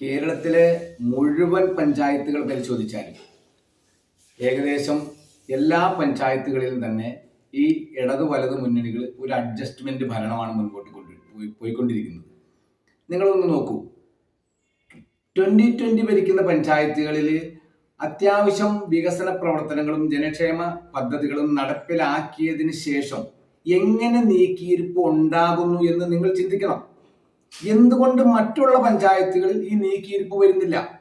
കേരളത്തിലെ മുഴുവൻ പഞ്ചായത്തുകൾ പരിശോധിച്ചാൽ ഏകദേശം എല്ലാ പഞ്ചായത്തുകളിലും തന്നെ ഈ ഇടത് വലത് മുന്നണികൾ ഒരു അഡ്ജസ്റ്റ്മെന്റ് ഭരണമാണ് മുൻപോട്ട് കൊണ്ട് പോയി പോയിക്കൊണ്ടിരിക്കുന്നത്. നിങ്ങളൊന്ന് നോക്കൂ. ട്വന്റി ട്വന്റി ഭരിക്കുന്ന പഞ്ചായത്തുകളിൽ അത്യാവശ്യം വികസന പ്രവർത്തനങ്ങളും ജനക്ഷേമ പദ്ധതികളും നടപ്പിലാക്കിയതിന് ശേഷം എങ്ങനെ നീക്കിയിരിപ്പ് ഉണ്ടാകുന്നു എന്ന് നിങ്ങൾ ചിന്തിക്കണം. എന്തുകൊണ്ട് മറ്റുള്ള പഞ്ചായത്തുകളിൽ ഈ നീക്കിയിരിപ്പ് വരുന്നില്ല?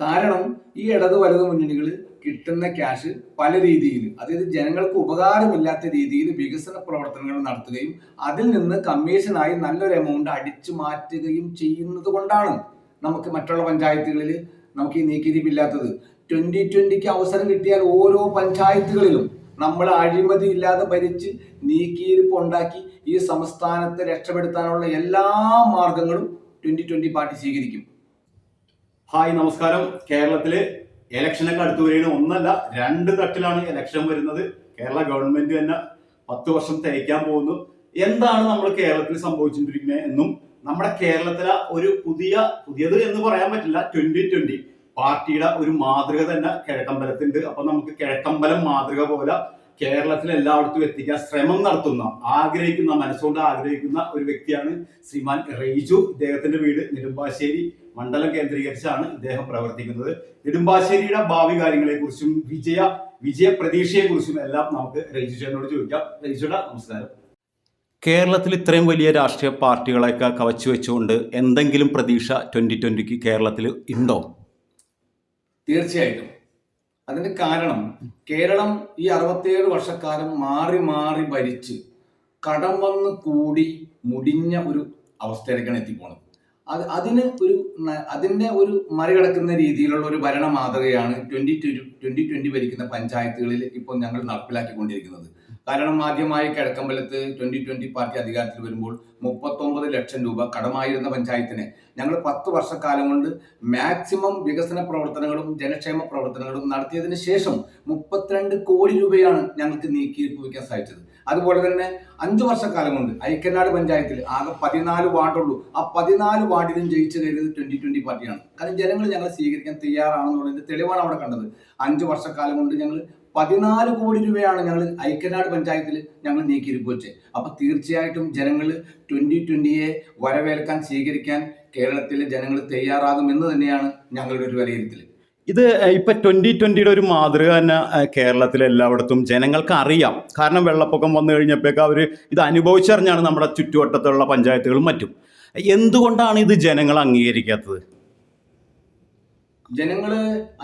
കാരണം ഈ ഇടത് വലത് മുന്നണികൾ കിട്ടുന്ന ക്യാഷ് പല രീതിയിൽ അതായത് ജനങ്ങൾക്ക് ഉപകാരമില്ലാത്ത രീതിയിൽ വികസന പ്രവർത്തനങ്ങൾ നടത്തുകയും അതിൽ നിന്ന് കമ്മീഷനായി നല്ലൊരു എമൗണ്ട് അടിച്ചു മാറ്റുകയും ചെയ്യുന്നത് കൊണ്ടാണ് നമുക്ക് മറ്റുള്ള പഞ്ചായത്തുകളിൽ നമുക്ക് ഈ നീക്കിയിരിപ്പില്ലാത്തത്. ട്വന്റി ട്വന്റിക്ക് അവസരം കിട്ടിയാൽ ഓരോ പഞ്ചായത്തുകളിലും നമ്മൾ അഴിമതി ഇല്ലാതെ ഭരിച്ച് നീക്കിയിരിപ്പ് ഉണ്ടാക്കി ഈ സംസ്ഥാനത്തെ രക്ഷപ്പെടുത്താനുള്ള എല്ലാ മാർഗങ്ങളും ട്വന്റി ട്വന്റി പാർട്ടി സ്വീകരിക്കും. ഹായ് നമസ്കാരം. കേരളത്തിൽ ഇലക്ഷനൊക്കെ അടുത്ത് വരികയാണ്. ഒന്നല്ല രണ്ട് തട്ടിലാണ് ഇലക്ഷൻ വരുന്നത്. കേരള ഗവൺമെന്റ് തന്നെ പത്ത് വർഷം തേക്കാൻ പോകുന്നു. എന്താണ് നമ്മൾ കേരളത്തിൽ സംഭവിച്ചുകൊണ്ടിരിക്കുന്നത് എന്നും നമ്മുടെ കേരളത്തിലെ ഒരു പുതിയ പുതിയത് എന്ന് പറയാൻ പറ്റില്ല ട്വന്റി ട്വന്റി പാർട്ടിയുടെ ഒരു മാതൃക തന്നെ കിഴക്കമ്പലത്തിണ്ട്. അപ്പൊ നമുക്ക് കിഴക്കമ്പലം മാതൃക പോലെ കേരളത്തിൽ എല്ലായിടത്തും എത്തിക്കാൻ ശ്രമം നടത്തുന്ന ആഗ്രഹിക്കുന്ന മനസ്സുകൊണ്ട് ആഗ്രഹിക്കുന്ന ഒരു വ്യക്തിയാണ് ശ്രീമാൻ റെയ്ജു. ഇദ്ദേഹത്തിന്റെ വീട് നെടുമ്പാശ്ശേരി മണ്ഡലം കേന്ദ്രീകരിച്ചാണ് ഇദ്ദേഹം പ്രവർത്തിക്കുന്നത്. നെടുമ്പാശ്ശേരിയുടെ ഭാവി കാര്യങ്ങളെ കുറിച്ചും വിജയ വിജയ പ്രതീക്ഷയെ കുറിച്ചും എല്ലാം നമുക്ക് റെയ്ജു ചേട്ടനോട് ചോദിക്കാം. റെയ്ജുട നമസ്കാരം. കേരളത്തിൽ ഇത്രയും വലിയ രാഷ്ട്രീയ പാർട്ടികളെയൊക്കെ കവച്ചു വെച്ചുകൊണ്ട് എന്തെങ്കിലും പ്രതീക്ഷ ട്വന്റി ട്വന്റിക്ക് കേരളത്തിൽ ഉണ്ടോ? തീർച്ചയായിട്ടും. അതിന്റെ കാരണം കേരളം ഈ അറുപത്തിയേഴ് വർഷക്കാലം മാറി മാറി ഭരിച്ച് കടം വന്ന് കൂടി മുടിഞ്ഞ ഒരു അവസ്ഥയിലേക്കാണ് എത്തിപ്പോണത്. അത് അതിന് ഒരു അതിന്റെ ഒരു മറികടക്കുന്ന രീതിയിലുള്ള ഒരു ഭരണ മാതൃകയാണ് ട്വന്റി ട്വന്റി ട്വന്റി ഭരിക്കുന്ന പഞ്ചായത്തുകളിൽ ഇപ്പോൾ ഞങ്ങൾ നടപ്പിലാക്കിക്കൊണ്ടിരിക്കുന്നത്. കാരണം ആദ്യമായി കിഴക്കമ്പലത്ത് ട്വന്റി ട്വന്റി പാർട്ടി അധികാരത്തിൽ വരുമ്പോൾ മുപ്പത്തൊമ്പത് ലക്ഷം രൂപ കടമായിരുന്ന പഞ്ചായത്തിനെ. ഞങ്ങൾ പത്ത് വർഷക്കാലം കൊണ്ട് മാക്സിമം വികസന പ്രവർത്തനങ്ങളും ജനക്ഷേമ പ്രവർത്തനങ്ങളും നടത്തിയതിന് ശേഷം മുപ്പത്തിരണ്ട് കോടി രൂപയാണ് ഞങ്ങൾക്ക് നീക്കി വയ്ക്കാൻ സാധിച്ചത്. അതുപോലെ തന്നെ അഞ്ചു വർഷക്കാലം കൊണ്ട് ഐക്യനാട് പഞ്ചായത്തിൽ. ആകെ പതിനാല് വാർഡുള്ളൂ. ആ പതിനാല് വാർഡിലും ജയിച്ചു കയറിയത് ട്വന്റി ട്വന്റി പാർട്ടിയാണ് കാരണം ജനങ്ങൾ ഞങ്ങൾ സ്വീകരിക്കാൻ തയ്യാറാണെന്നുള്ളതിന്റെ തെളിവാണ് അവിടെ കണ്ടത്. അഞ്ചു വർഷക്കാലം കൊണ്ട് ഞങ്ങൾ പതിനാല് കോടി രൂപയാണ് ഞങ്ങൾ ഐക്യനാട് പഞ്ചായത്തിൽ ഞങ്ങൾ നീക്കിയിരിപ്പ് വെച്ചത് അപ്പൊ തീർച്ചയായിട്ടും ജനങ്ങൾ ട്വന്റി ട്വന്റിയെ വരവേൽക്കാൻ സ്വീകരിക്കാൻ കേരളത്തിലെ ജനങ്ങൾ തയ്യാറാകുമെന്ന് തന്നെയാണ് ഞങ്ങളുടെ ഒരു വിലയിരുത്തൽ ഇത് ഇപ്പൊ ട്വന്റി ട്വന്റിയുടെ ഒരു മാതൃക തന്നെ കേരളത്തിലെ എല്ലായിടത്തും ജനങ്ങൾക്ക് അറിയാം. കാരണം വെള്ളപ്പൊക്കം വന്നു കഴിഞ്ഞപ്പോഴേക്ക് അവർ ഇത് അനുഭവിച്ചറിഞ്ഞാണ് നമ്മുടെ ചുറ്റുവട്ടത്തുള്ള പഞ്ചായത്തുകളും മറ്റും. എന്തുകൊണ്ടാണ് ഇത് ജനങ്ങൾ അംഗീകരിക്കാത്തത്? ജനങ്ങൾ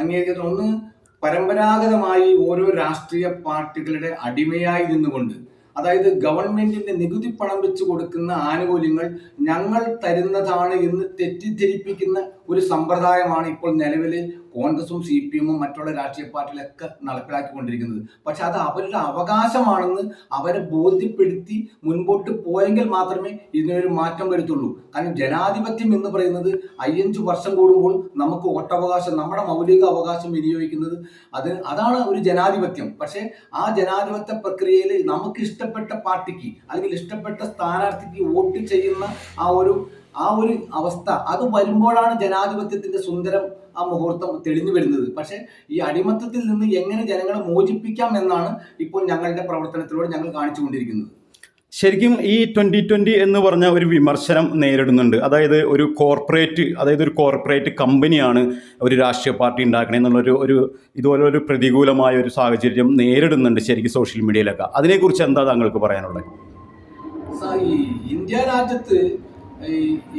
അംഗീകരിക്കുന്ന ഒന്ന് പരമ്പരാഗതമായി ഓരോ രാഷ്ട്രീയ പാർട്ടികളുടെ അടിമയായി നിന്നുകൊണ്ട് അതായത് ഗവൺമെന്റിന്റെ നികുതി പണം വെച്ച് കൊടുക്കുന്ന ആനുകൂല്യങ്ങൾ ഞങ്ങൾ തരുന്നതാണ് എന്ന് തെറ്റിദ്ധരിപ്പിക്കുന്ന ഒരു സമ്പ്രദായമാണ് ഇപ്പോൾ നിലവിൽ കോൺഗ്രസും സി പി എമ്മും മറ്റുള്ള രാഷ്ട്രീയ പാർട്ടികളൊക്കെ നടപ്പിലാക്കിക്കൊണ്ടിരിക്കുന്നത്. പക്ഷെ അത് അവരുടെ അവകാശമാണെന്ന് അവരെ ബോധ്യപ്പെടുത്തി മുൻപോട്ട് പോയെങ്കിൽ മാത്രമേ ഇതിനൊരു മാറ്റം വരുത്തുള്ളൂ. കാരണം ജനാധിപത്യം എന്ന് പറയുന്നത് അയ്യഞ്ച് വർഷം കൂടുമ്പോൾ നമുക്ക് വോട്ടവകാശം നമ്മുടെ മൗലിക അവകാശം വിനിയോഗിക്കുന്നത് അത് അതാണ് ഒരു ജനാധിപത്യം. പക്ഷെ ആ ജനാധിപത്യ പ്രക്രിയയിൽ നമുക്ക് ഇഷ്ടപ്പെട്ട പാർട്ടിക്ക് അല്ലെങ്കിൽ ഇഷ്ടപ്പെട്ട സ്ഥാനാർത്ഥിക്ക് വോട്ട് ചെയ്യുന്ന ആ ഒരു ആ ഒരു അവസ്ഥ അത് വരുമ്പോഴാണ് ജനാധിപത്യത്തിന്റെ സുന്ദരം ആ മുഹൂർത്തം തെളിഞ്ഞു വരുന്നത്. പക്ഷേ ഈ അടിമത്തത്തിൽ നിന്ന് എങ്ങനെ ജനങ്ങളെ മോചിപ്പിക്കാം എന്നാണ് ഇപ്പോൾ ഞങ്ങളുടെ പ്രവർത്തനത്തിലൂടെ ഞങ്ങൾ കാണിച്ചു കൊണ്ടിരിക്കുന്നത് ശരിക്കും ഈ ട്വന്റി ട്വന്റി എന്ന് പറഞ്ഞ ഒരു വിമർശനം നേരിടുന്നുണ്ട്. അതായത് ഒരു കോർപ്പറേറ്റ് അതായത് ഒരു കോർപ്പറേറ്റ് കമ്പനിയാണ് ഒരു രാഷ്ട്രീയ പാർട്ടി ഉണ്ടാക്കണേ എന്നുള്ളൊരു ഒരു ഇതുപോലെ ഒരു പ്രതികൂലമായ ഒരു സാഹചര്യം നേരിടുന്നുണ്ട് ശരിക്കും സോഷ്യൽ മീഡിയയിലൊക്കെ അതിനെക്കുറിച്ച് എന്താ താങ്കൾക്ക് പറയാനുള്ളത്? ഇന്ത്യ രാജ്യത്ത്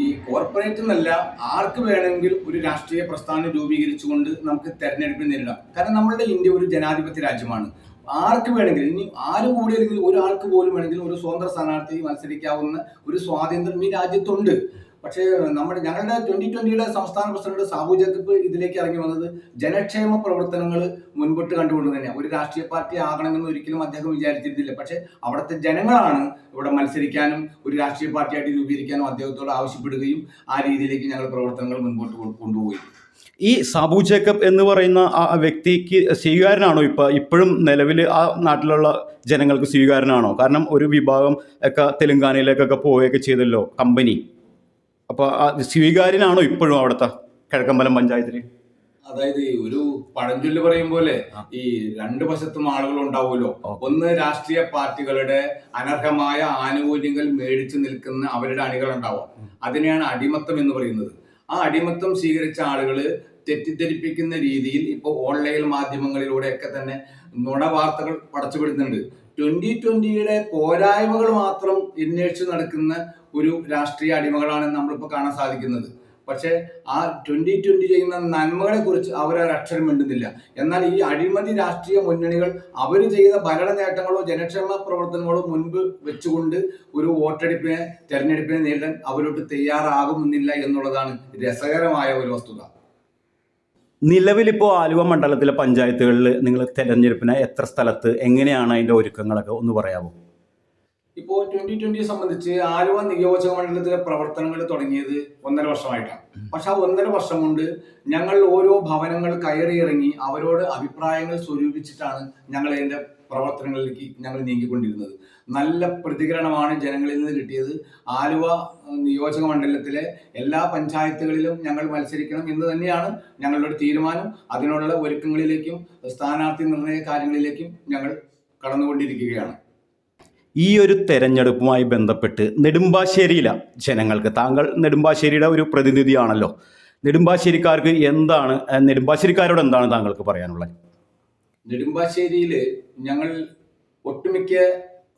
ഈ കോർപ്പറേറ്റ് എന്നല്ല ആർക്ക് വേണമെങ്കിൽ ഒരു രാഷ്ട്രീയ പ്രസ്ഥാനം രൂപീകരിച്ചുകൊണ്ട് നമുക്ക് തെരഞ്ഞെടുപ്പിൽ നേരിടാം. കാരണം നമ്മളുടെ ഇന്ത്യ ഒരു ജനാധിപത്യ രാജ്യമാണ്. ആർക്ക് വേണമെങ്കിലും ഇനി ആരും കൂടി അല്ലെങ്കിൽ ഒരാൾക്ക് പോലും വേണമെങ്കിലും ഒരു സ്വതന്ത്ര സ്ഥാനാർത്ഥി മത്സരിക്കാവുന്ന ഒരു സ്വാതന്ത്ര്യം ഈ രാജ്യത്തുണ്ട്. പക്ഷേ നമ്മുടെ ഞങ്ങളുടെ ട്വന്റി ട്വന്റിയുടെ സംസ്ഥാന പ്രസിഡന്റ് സാബു ജേക്കബ് ഇതിലേക്ക് ഇറങ്ങി വന്നത് ജനക്ഷേമ പ്രവർത്തനങ്ങൾ മുൻപോട്ട് കണ്ടുകൊണ്ട് തന്നെയാണ് ഒരു രാഷ്ട്രീയ പാർട്ടി ആകണമെന്ന് ഒരിക്കലും അദ്ദേഹം വിചാരിച്ചിരുന്നില്ല. പക്ഷേ അവിടുത്തെ ജനങ്ങളാണ് ഇവിടെ മത്സരിക്കാനും ഒരു രാഷ്ട്രീയ പാർട്ടിയായിട്ട് രൂപീകരിക്കാനും അദ്ദേഹത്തോട് ആവശ്യപ്പെടുകയും ആ രീതിയിലേക്ക് ഞങ്ങൾ പ്രവർത്തനങ്ങൾ മുൻപോട്ട് കൊണ്ടുപോയി. ഈ സാബു ജേക്കബ് എന്ന് പറയുന്ന ആ വ്യക്തിക്ക് സ്വീകാരനാണോ ഇപ്പൊ ഇപ്പോഴും നിലവിൽ ആ നാട്ടിലുള്ള ജനങ്ങൾക്ക് സ്വീകാരനാണോ കാരണം ഒരു വിഭാഗം ഒക്കെ തെലുങ്കാനയിലേക്കൊക്കെ പോവുകയൊക്കെ ചെയ്തല്ലോ കമ്പനി. അപ്പോൾ സ്വീകാര്യനാണോ ഇപ്പോഴും അവിടുത്തെ കിഴക്കമ്പലം പഞ്ചായത്തിൽ അതായത് ഒരു പഴഞ്ചൊല്ല് പറയും പോലെ ഈ രണ്ട് വശത്തും ആളുകൾ ഉണ്ടാവുമല്ലോ. ഒന്ന് രാഷ്ട്രീയ പാർട്ടികളുടെ അനർഹമായ ആനുകൂല്യങ്ങൾ മേടിച്ചു നിൽക്കുന്ന അവരുടെ അണികൾ ഉണ്ടാവാം. അതിനെയാണ് അടിമത്തം എന്ന് പറയുന്നത്. ആ അടിമത്തം സ്വീകരിച്ച ആളുകൾ തെറ്റിദ്ധരിപ്പിക്കുന്ന രീതിയിൽ ഇപ്പോൾ ഓൺലൈൻ മാധ്യമങ്ങളിലൂടെയൊക്കെ തന്നെ നുണ വാർത്തകൾ പടച്ചുവിടുന്നുണ്ട്. ട്വന്റി ട്വന്റിയുടെ പോരായ്മകൾ മാത്രം അന്വേഷിച്ച് നടക്കുന്ന ഒരു രാഷ്ട്രീയ അടിമകളാണ് നമ്മളിപ്പോൾ കാണാൻ സാധിക്കുന്നത്. പക്ഷെ ആ ട്വന്റി ട്വന്റി ചെയ്യുന്ന നന്മകളെ കുറിച്ച് അവർ അവരൊരക്ഷരം മിണ്ടുന്നില്ല. എന്നാൽ ഈ അഴിമതി രാഷ്ട്രീയ മുന്നണികൾ അവർ ചെയ്ത ഭരണ നേട്ടങ്ങളോ ജനക്ഷേമ പ്രവർത്തനങ്ങളോ മുൻപ് വെച്ചുകൊണ്ട് ഒരു വോട്ടെടുപ്പിനെ തെരഞ്ഞെടുപ്പിനെ നേരിടാൻ അവരോട്ട് തയ്യാറാകുന്നില്ല എന്നുള്ളതാണ് രസകരമായ ഒരു വസ്തുത. നിലവിലിപ്പോൾ ആലുവ മണ്ഡലത്തിലെ പഞ്ചായത്തുകളിൽ നിങ്ങൾ തെരഞ്ഞെടുപ്പിന് എത്ര സ്ഥലത്ത് എങ്ങനെയാണ് അതിന്റെ ഒരുക്കങ്ങളൊക്കെ ഒന്ന് പറയാമോ ഇപ്പോൾ ട്വന്റി ട്വന്റിയെ സംബന്ധിച്ച് ആലുവ നിയോജക മണ്ഡലത്തിലെ പ്രവർത്തനങ്ങൾ തുടങ്ങിയത് ഒന്നര വർഷമായിട്ടാണ്. പക്ഷെ ആ ഒന്നര വർഷം കൊണ്ട് ഞങ്ങൾ ഓരോ ഭവനങ്ങൾ കയറിയിറങ്ങി അവരോട് അഭിപ്രായങ്ങൾ സ്വരൂപിച്ചിട്ടാണ് ഞങ്ങൾ അതിന്റെ പ്രവർത്തനങ്ങളിലേക്ക് ഞങ്ങൾ നീങ്ങിക്കൊണ്ടിരുന്നത്. നല്ല പ്രതികരണമാണ് ജനങ്ങളിൽ നിന്ന് കിട്ടിയത്. ആലുവ നിയോജക മണ്ഡലത്തിലെ എല്ലാ പഞ്ചായത്തുകളിലും ഞങ്ങൾ മത്സരിക്കണം എന്ന് തന്നെയാണ് ഞങ്ങളുടെ തീരുമാനം. അതിനുള്ള ഒരുക്കങ്ങളിലേക്കും സ്ഥാനാർത്ഥി നിർണയ കാര്യങ്ങളിലേക്കും ഞങ്ങൾ കടന്നുകൊണ്ടിരിക്കുകയാണ്. ഈ ഒരു തെരഞ്ഞെടുപ്പുമായി ബന്ധപ്പെട്ട് നെടുമ്പാശ്ശേരിയില ജനങ്ങൾക്ക് താങ്കൾ നെടുമ്പാശ്ശേരിയുടെ ഒരു പ്രതിനിധിയാണല്ലോ. നെടുമ്പാശ്ശേരിക്കാർക്ക് എന്താണ് നെടുമ്പാശ്ശേരിക്കാരോട് എന്താണ് താങ്കൾക്ക് പറയാനുള്ളത്? നെടുമ്പാശ്ശേരിയിൽ ഞങ്ങൾ ഒട്ടുമിക്ക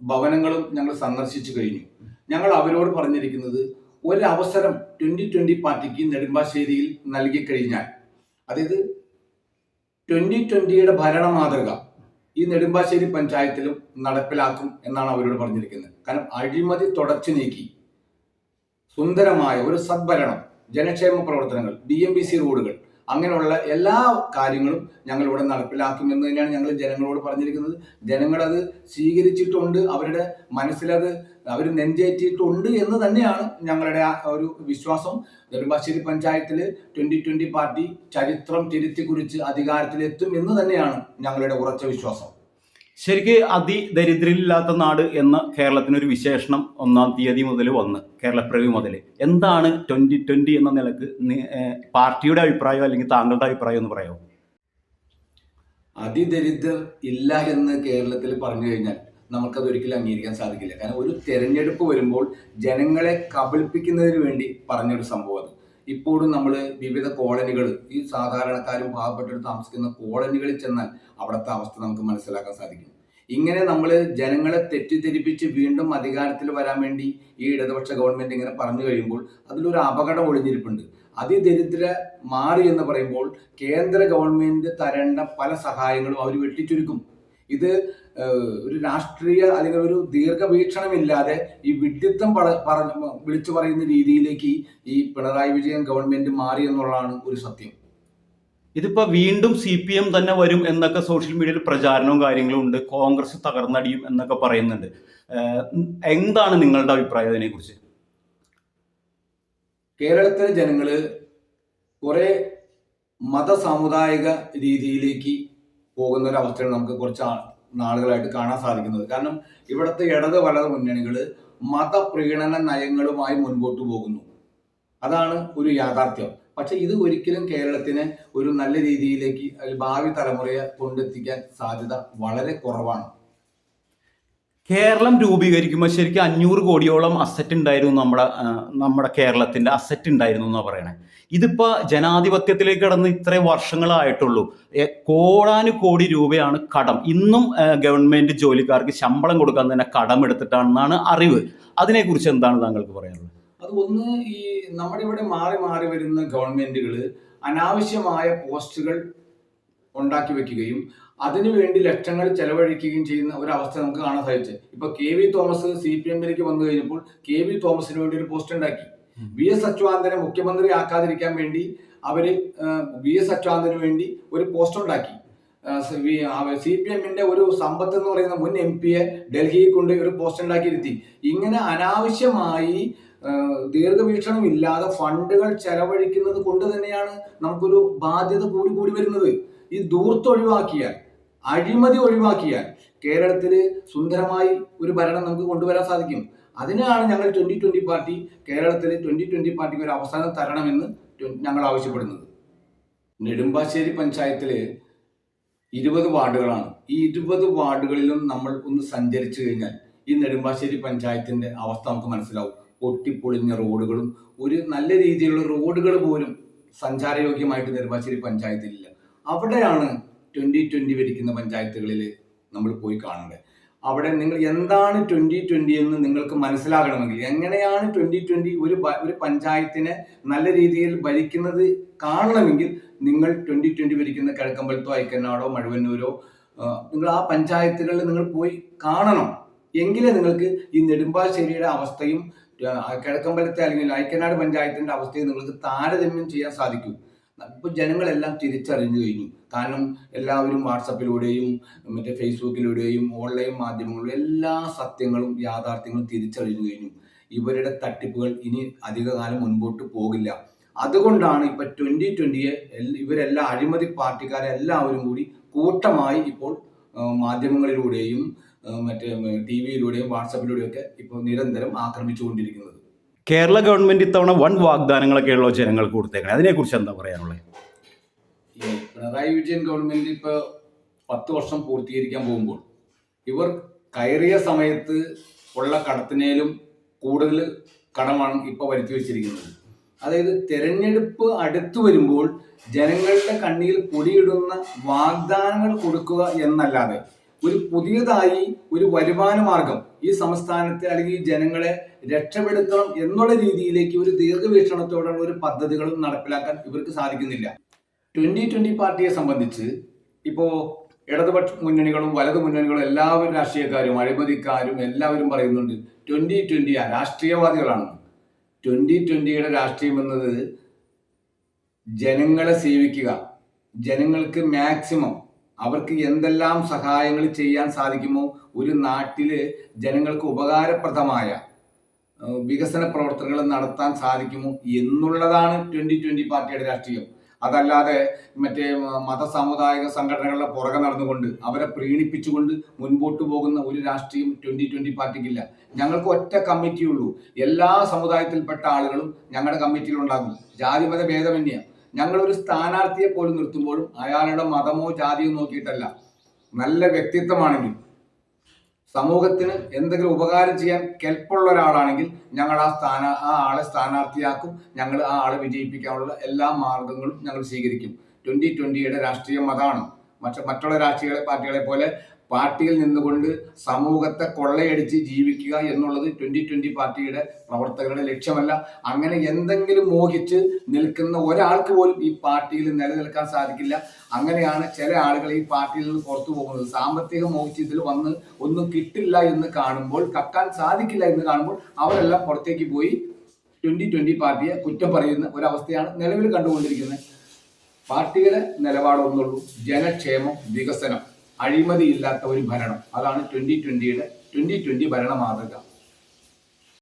ഭവനങ്ങളും ഞങ്ങൾ സന്ദർശിച്ചു കഴിഞ്ഞു. ഞങ്ങൾ അവരോട് പറഞ്ഞിരിക്കുന്നത് ഒരവസരം ട്വന്റി ട്വന്റി പാർട്ടിക്ക് നെടുമ്പാശ്ശേരിയിൽ നൽകി കഴിഞ്ഞാൽ അതായത് ട്വന്റി ട്വന്റിയുടെ ഭരണ മാതൃക ഈ നെടുമ്പാശ്ശേരി പഞ്ചായത്തിലും നടപ്പിലാക്കും എന്നാണ് അവരോട് പറഞ്ഞിരിക്കുന്നത്. കാരണം അഴിമതി തുടച്ചു നീക്കി സുന്ദരമായ ഒരു സദ്ഭരണം ജനക്ഷേമ പ്രവർത്തനങ്ങൾ ബി എം ബി സി റോഡുകൾ അങ്ങനെയുള്ള എല്ലാ കാര്യങ്ങളും ഞങ്ങൾ ഇവിടെ നടപ്പിലാക്കും എന്ന് തന്നെയാണ് ഞങ്ങൾ ജനങ്ങളോട് പറഞ്ഞിരിക്കുന്നത്. ജനങ്ങളത് സ്വീകരിച്ചിട്ടുണ്ട് അവരുടെ മനസ്സിലത് അവർ നെഞ്ചേറ്റിയിട്ടുണ്ട് എന്ന് തന്നെയാണ് ഞങ്ങളുടെ ആ ഒരു വിശ്വാസം. നെടുമ്പാശ്ശേരി പഞ്ചായത്തിൽ ട്വന്റി ട്വന്റി പാർട്ടി ചരിത്രം തിരുത്തി കുറിച്ച് അധികാരത്തിലെത്തും എന്ന് തന്നെയാണ് ഞങ്ങളുടെ ഉറച്ച വിശ്വാസം. ശരിക്ക് അതിദരിദ്രരില്ലാത്ത നാട് എന്ന കേരളത്തിനൊരു വിശേഷണം ഒന്നാം തീയതി മുതൽ വന്ന് കേരളപ്പിറവി മുതൽ. എന്താണ് ട്വന്റി ട്വന്റി എന്ന നിലയ്ക്ക് പാർട്ടിയുടെ അഭിപ്രായം അല്ലെങ്കിൽ താങ്കളുടെ അഭിപ്രായം എന്ന് പറയാമോ? അതിദരിദ്രർ ഇല്ല എന്ന് കേരളത്തിൽ പറഞ്ഞു കഴിഞ്ഞാൽ നമുക്കത് ഒരിക്കലും അംഗീകരിക്കാൻ സാധിക്കില്ല. കാരണം ഒരു തെരഞ്ഞെടുപ്പ് വരുമ്പോൾ ജനങ്ങളെ കബളിപ്പിക്കുന്നതിന് വേണ്ടി പറഞ്ഞൊരു സംഭവം അത്. ഇപ്പോഴും നമ്മൾ വിവിധ കോളനികൾ ഈ സാധാരണക്കാരും പാവപ്പെട്ടവരും താമസിക്കുന്ന കോളനികളിൽ ചെന്നാൽ അവിടുത്തെ അവസ്ഥ നമുക്ക് മനസ്സിലാക്കാൻ സാധിക്കും. ഇങ്ങനെ നമ്മൾ ജനങ്ങളെ തെറ്റിദ്ധരിപ്പിച്ച് വീണ്ടും അധികാരത്തിൽ വരാൻ വേണ്ടി ഈ ഇടതുപക്ഷ ഗവൺമെന്റ് ഇങ്ങനെ പറഞ്ഞു കഴിയുമ്പോൾ അതിലൊരു അപകടം ഒളിഞ്ഞിരിപ്പുണ്ട്. അതിദരിദ്ര മാറി എന്ന് പറയുമ്പോൾ കേന്ദ്ര ഗവൺമെന്റ് തരേണ്ട പല സഹായങ്ങളും അവർ വെട്ടിച്ചുരുക്കും. ഇത് ഒരു രാഷ്ട്രീയ അല്ലെങ്കിൽ ഒരു ദീർഘവീക്ഷണമില്ലാതെ ഈ വിഡ്ഢിത്തം പറഞ്ഞു വിളിച്ചു പറയുന്ന രീതിയിലേക്ക് ഈ പിണറായി വിജയൻ ഗവൺമെന്റ് മാറി എന്നുള്ളതാണ് ഒരു സത്യം. ഇതിപ്പോ വീണ്ടും സി പി എം തന്നെ വരും എന്നൊക്കെ സോഷ്യൽ മീഡിയയിൽ പ്രചാരണവും കാര്യങ്ങളും ഉണ്ട്. കോൺഗ്രസ് തകർന്നടിയും എന്നൊക്കെ പറയുന്നുണ്ട്. എന്താണ് നിങ്ങളുടെ അഭിപ്രായം അതിനെക്കുറിച്ച് കേരളത്തിലെ ജനങ്ങൾ കുറെ മത സാമുദായിക രീതിയിലേക്ക് പോകുന്ന ഒരു അവസ്ഥയാണ് നമുക്ക് കുറച്ച് നാളുകളായിട്ട് കാണാൻ സാധിക്കുന്നത്. കാരണം ഇവിടുത്തെ ഇടത് വലത് മുന്നണികൾ മതപ്രീണന നയങ്ങളുമായി മുൻപോട്ട് പോകുന്നു. അതാണ് ഒരു യാഥാർത്ഥ്യം. പക്ഷെ ഇത് ഒരിക്കലും കേരളത്തിനെ ഒരു നല്ല രീതിയിലേക്ക് ഭാവി തലമുറയെ കൊണ്ടെത്തിക്കാൻ സാധ്യത വളരെ കുറവാണ്. കേരളം രൂപീകരിക്കുമ്പോൾ ശരിക്കും അഞ്ഞൂറ് കോടിയോളം അസറ്റ് ഉണ്ടായിരുന്നു നമ്മുടെ നമ്മുടെ കേരളത്തിന്റെ അസറ്റ് ഉണ്ടായിരുന്നു എന്നാണ് പറയണേ. ഇതിപ്പോൾ ജനാധിപത്യത്തിലേക്ക് കടന്ന് ഇത്രയും വർഷങ്ങളായിട്ടുള്ളൂ. കോടാനു കോടി രൂപയാണ് കടം. ഇന്നും ഗവൺമെന്റ് ജോലിക്കാർക്ക് ശമ്പളം കൊടുക്കാൻ തന്നെ കടം എടുത്തിട്ടാണെന്നാണ് അറിവ്. അതിനെക്കുറിച്ച് എന്താണ് താങ്കൾക്ക് പറയാനുള്ളത്? അത് ഒന്ന് ഈ നമ്മുടെ ഇവിടെ മാറി മാറി വരുന്ന ഗവൺമെന്റുകൾ അനാവശ്യമായ പോസ്റ്റുകൾ ഉണ്ടാക്കി വെക്കുകയും അതിനുവേണ്ടി ലക്ഷങ്ങൾ ചെലവഴിക്കുകയും ചെയ്യുന്ന ഒരു അവസ്ഥ നമുക്ക് കാണാൻ സാധിച്ചു. ഇപ്പൊ K V Thomas C P എമ്മിലേക്ക് വന്നു കഴിഞ്ഞപ്പോൾ കെ വി തോമസിന് വേണ്ടി ഒരു പോസ്റ്റ് ഉണ്ടാക്കി. വി എസ് അച്യുതാനന്ദനെ മുഖ്യമന്ത്രി ആക്കാതിരിക്കാൻ വേണ്ടി അവർ വി എസ് അച്യുതാനന്ദന് വേണ്ടി ഒരു പോസ്റ്റ് ഉണ്ടാക്കി. സി പി എമ്മിന്റെ ഒരു സമ്പത്ത് എന്ന് പറയുന്ന മുൻ എം പിയെ ഡൽഹിയിൽ കൊണ്ട് ഒരു പോസ്റ്റ് ഉണ്ടാക്കിയിരുത്തി. ഇങ്ങനെ അനാവശ്യമായി ദീർഘവീക്ഷണം ഇല്ലാതെ ഫണ്ടുകൾ ചെലവഴിക്കുന്നത് കൊണ്ട് തന്നെയാണ് നമുക്കൊരു ബാധ്യത കൂടി കൂടി വരുന്നത്. ഈ ദൂർത്ത് ഒഴിവാക്കിയാൽ അഴിമതി ഒഴിവാക്കിയാൽ കേരളത്തിൽ സുന്ദരമായി ഒരു ഭരണം നമുക്ക് കൊണ്ടുവരാൻ സാധിക്കും. അതിനാണ് ഞങ്ങൾ ട്വന്റി ട്വന്റി പാർട്ടി കേരളത്തിൽ ട്വന്റി ട്വന്റി പാർട്ടിക്ക് ഒരു അവസാനം തരണമെന്ന് ഞങ്ങൾ ആവശ്യപ്പെടുന്നത്. നെടുമ്പാശ്ശേരി പഞ്ചായത്തിൽ ഇരുപത് വാർഡുകളാണ്. ഈ ഇരുപത് വാർഡുകളിലും നമ്മൾ ഒന്ന് സഞ്ചരിച്ചു കഴിഞ്ഞാൽ ഈ നെടുമ്പാശ്ശേരി പഞ്ചായത്തിന്റെ അവസ്ഥ നമുക്ക് മനസ്സിലാവും. പൊട്ടിപ്പൊളിഞ്ഞ റോഡുകളും ഒരു നല്ല രീതിയിലുള്ള റോഡുകൾ പോലും സഞ്ചാരയോഗ്യമായിട്ട് നെടുമ്പാശ്ശേരി പഞ്ചായത്തിലില്ല. അവിടെയാണ് ട്വന്റി ട്വന്റി ഭരിക്കുന്ന പഞ്ചായത്തുകളിൽ നമ്മൾ പോയി കാണേണ്ടത് അവിടെ നിങ്ങൾ എന്താണ് ട്വന്റി ട്വന്റി എന്ന് നിങ്ങൾക്ക് മനസ്സിലാകണമെങ്കിൽ എങ്ങനെയാണ് ട്വന്റി ട്വന്റി ഒരു ഒരു പഞ്ചായത്തിനെ നല്ല രീതിയിൽ ഭരിക്കുന്നത് കാണണമെങ്കിൽ നിങ്ങൾ ട്വന്റി ട്വന്റി ഭരിക്കുന്ന കിഴക്കമ്പലത്തോ ഐക്കനാടോ മഴുവന്നൂരോ നിങ്ങൾ ആ പഞ്ചായത്തുകളിൽ നിങ്ങൾ പോയി കാണണം. എങ്കിലേ നിങ്ങൾക്ക് ഈ നെടുമ്പാശ്ശേരിയുടെ അവസ്ഥയും കിഴക്കമ്പലത്തെ അല്ലെങ്കിൽ ഐക്കനാട് പഞ്ചായത്തിന്റെ അവസ്ഥയും നിങ്ങൾക്ക് താരതമ്യം ചെയ്യാൻ സാധിക്കും. ഇപ്പൊ ജനങ്ങളെല്ലാം തിരിച്ചറിഞ്ഞു കഴിഞ്ഞു. കാരണം എല്ലാവരും വാട്സപ്പിലൂടെയും മറ്റേ ഫേസ്ബുക്കിലൂടെയും ഓൺലൈൻ മാധ്യമങ്ങളിലും എല്ലാ സത്യങ്ങളും യാഥാർത്ഥ്യങ്ങളും തിരിച്ചറിഞ്ഞു കഴിഞ്ഞു. ഇവരുടെ തട്ടിപ്പുകൾ ഇനി അധികകാലം മുൻപോട്ട് പോകില്ല. അതുകൊണ്ടാണ് ഇപ്പൊ ട്വന്റി ട്വന്റിയെ ഇവരെല്ലാ അഴിമതി പാർട്ടിക്കാരെ എല്ലാവരും കൂടി കൂട്ടമായി ഇപ്പോൾ മാധ്യമങ്ങളിലൂടെയും മറ്റേ ടി വിയിലൂടെയും വാട്സപ്പിലൂടെയും ഒക്കെ ഇപ്പോൾ നിരന്തരം ആക്രമിച്ചുകൊണ്ടിരിക്കുന്നത്. കേരള ഗവൺമെന്റ് ഇത്തവണ വൺ വാഗ്ദാനങ്ങളൊക്കെയുള്ള ജനങ്ങൾക്ക് അതിനെ അതിനെക്കുറിച്ച് എന്താ പറയാനുള്ളത് ഈ പിണറായി വിജയൻ ഗവൺമെന്റ് ഇപ്പൊ പത്ത് വർഷം പൂർത്തീകരിക്കാൻ പോകുമ്പോൾ ഇവർ കയറിയ സമയത്ത് ഉള്ള കടത്തിനേലും കൂടുതൽ കടമാണ് ഇപ്പൊ വരുത്തി വെച്ചിരിക്കുന്നത്. അതായത് തെരഞ്ഞെടുപ്പ് അടുത്തു വരുമ്പോൾ ജനങ്ങളുടെ കണ്ണിയിൽ പൊടിയിടുന്ന വാഗ്ദാനങ്ങൾ കൊടുക്കുക എന്നല്ലാതെ ഒരു പുതിയതായി ഒരു വരുമാന മാർഗം ഈ സംസ്ഥാനത്തെ അല്ലെങ്കിൽ ഈ ജനങ്ങളെ രക്ഷപ്പെടുത്തണം എന്നുള്ള രീതിയിലേക്ക് ഒരു ദീർഘവീക്ഷണത്തോടുള്ള ഒരു പദ്ധതികളും നടപ്പിലാക്കാൻ ഇവർക്ക് സാധിക്കുന്നില്ല. ട്വന്റി ട്വന്റി പാർട്ടിയെ സംബന്ധിച്ച് ഇപ്പോ ഇടതുപക്ഷ മുന്നണികളും വലതു മുന്നണികളും എല്ലാവരും രാഷ്ട്രീയക്കാരും അഴിമതിക്കാരും എല്ലാവരും പറയുന്നുണ്ട് ട്വന്റി ട്വന്റി രാഷ്ട്രീയവാദികളാണ്. ട്വന്റി ട്വന്റിയുടെ രാഷ്ട്രീയം എന്നത് ജനങ്ങളെ സേവിക്കുക ജനങ്ങൾക്ക് മാക്സിമം അവർക്ക് എന്തെല്ലാം സഹായങ്ങൾ ചെയ്യാൻ സാധിക്കുമോ ഒരു നാട്ടിൽ ജനങ്ങൾക്ക് ഉപകാരപ്രദമായ വികസന പ്രവർത്തനങ്ങൾ നടത്താൻ സാധിക്കുമോ എന്നുള്ളതാണ് ട്വന്റി ട്വന്റി പാർട്ടിയുടെ രാഷ്ട്രീയം. അതല്ലാതെ മറ്റേ മ- മത സാമുദായിക സംഘടനകളുടെ പുറകെ നടന്നുകൊണ്ട് അവരെ പ്രീണിപ്പിച്ചുകൊണ്ട് മുൻപോട്ട് പോകുന്ന ഒരു രാഷ്ട്രീയം ട്വന്റി ട്വന്റി പാർട്ടിക്കില്ല. ഞങ്ങൾക്ക് ഒറ്റ കമ്മിറ്റിയുള്ളൂ എല്ലാ സമുദായത്തിൽപ്പെട്ട ആളുകളും ഞങ്ങളുടെ കമ്മിറ്റിയിൽ ഉണ്ടാകും. ജാതിമത ഭേദമന്യ ഞങ്ങളൊരു സ്ഥാനാർത്ഥിയെ പോലും നിർത്തുമ്പോഴും അയാളുടെ മതമോ ജാതിയോ നോക്കിയിട്ടല്ല. നല്ല വ്യക്തിത്വമാണെങ്കിൽ സമൂഹത്തിന് എന്തെങ്കിലും ഉപകാരം ചെയ്യാൻ കെൽപ്പുള്ള ഒരാളാണെങ്കിൽ ഞങ്ങൾ ആ സ്ഥാന ആ ആളെ സ്ഥാനാർത്ഥിയാക്കും. ഞങ്ങൾ ആ ആളെ വിജയിപ്പിക്കാനുള്ള എല്ലാ മാർഗങ്ങളും ഞങ്ങൾ സ്വീകരിക്കും. ട്വന്റി ട്വന്റിയുടെ രാഷ്ട്രീയം അതാണ്. മറ്റു മറ്റുള്ള രാഷ്ട്രീയ പാർട്ടികളെ പോലെ പാർട്ടിയിൽ നിന്നുകൊണ്ട് സമൂഹത്തെ കൊള്ളയടിച്ച് ജീവിക്കുക എന്നുള്ളത് ട്വന്റി ട്വന്റി പാർട്ടിയുടെ പ്രവർത്തകരുടെ ലക്ഷ്യമല്ല. അങ്ങനെ എന്തെങ്കിലും മോഹിച്ച് നിൽക്കുന്ന ഒരാൾക്ക് പോലും ഈ പാർട്ടിയിൽ നിലനിൽക്കാൻ സാധിക്കില്ല. അങ്ങനെയാണ് ചില ആളുകൾ ഈ പാർട്ടിയിൽ നിന്ന് പുറത്തു പോകുന്നത്. സാമ്പത്തിക മോഹിച്ച് ഇതിൽ വന്ന് ഒന്നും കിട്ടില്ല എന്ന് കാണുമ്പോൾ കക്കാൻ സാധിക്കില്ല എന്ന് കാണുമ്പോൾ അവരെല്ലാം പുറത്തേക്ക് പോയി ട്വന്റി ട്വന്റി പാർട്ടിയെ കുറ്റം പറയുന്ന ഒരവസ്ഥയാണ് നിലവിൽ കണ്ടുകൊണ്ടിരിക്കുന്നത്. പാർട്ടിയുടെ നിലപാടൊന്നുള്ളൂ. ജനക്ഷേമം വികസനം. അഴിമതിയില്ലാത്ത ഒരു ഭരണം. അതാണ് ട്വന്റി ട്വന്റിയുടെ ട്വന്റി ട്വന്റി ഭരണ മാതൃക.